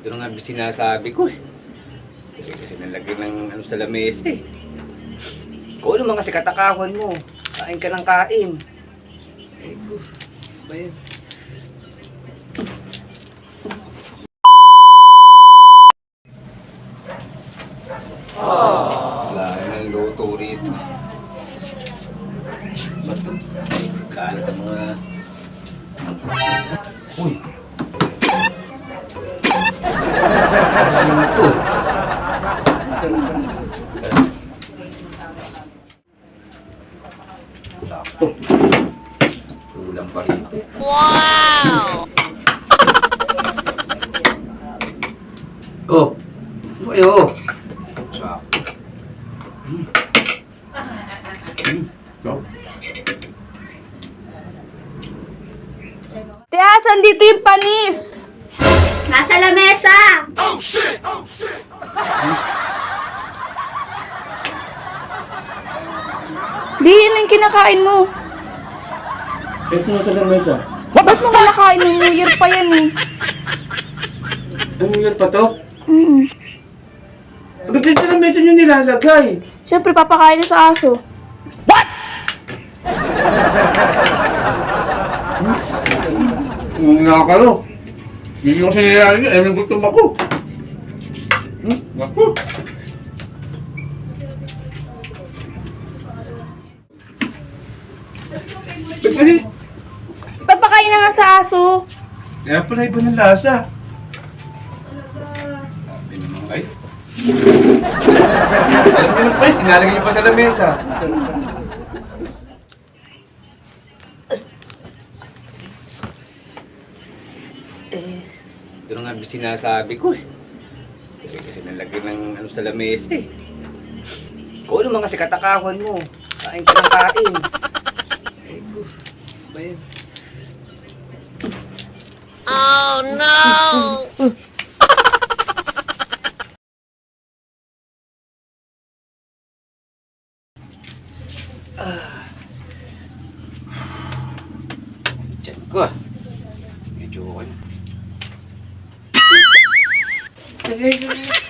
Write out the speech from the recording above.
na nga sinasabi ko eh. Eh, Kasi nalagyan ng ano sa lamesa eh. Kung ano mga sikatakahon mo, kain ka ng kain. Eh, ko, ba? Wala nang luto rito. Ba't ito? Kalat ang mga... Uy! Sakto. Kulang pa rin. Wow! Oh! Ano kayo? Sakto. Hmm. Hmm. Oh. Te, asan dito yung panis? Nasa lamesa! Di, yun yung kinakain mo. Ito na sa lamesa. Ba't mo kinakain ng New Year pa yan eh? Ano year pa to? Mm. Ba't sa lamesa nyo nilalagay? Siyempre, papakain na sa aso. Kung nakakalo. Hindi ko sinayari nyo, eh may gutom ako. Hmm? Ako. Ba't kasi? Papakain na nga sa aso. Kaya pala iba ng lasa. Sabi naman kayo. Alam niyo ng pres, nilalagay niyo pa sa lamesa. Eh, ito na nga sinasabi ko eh. Kasi nalagyan ng ano sa lamesa eh. Kung ano mga sikatakahon mo, kain ka ng kain. Eh, ko, ba yun? Oh no! Diyan ko ah. Medyo okay na. Eh,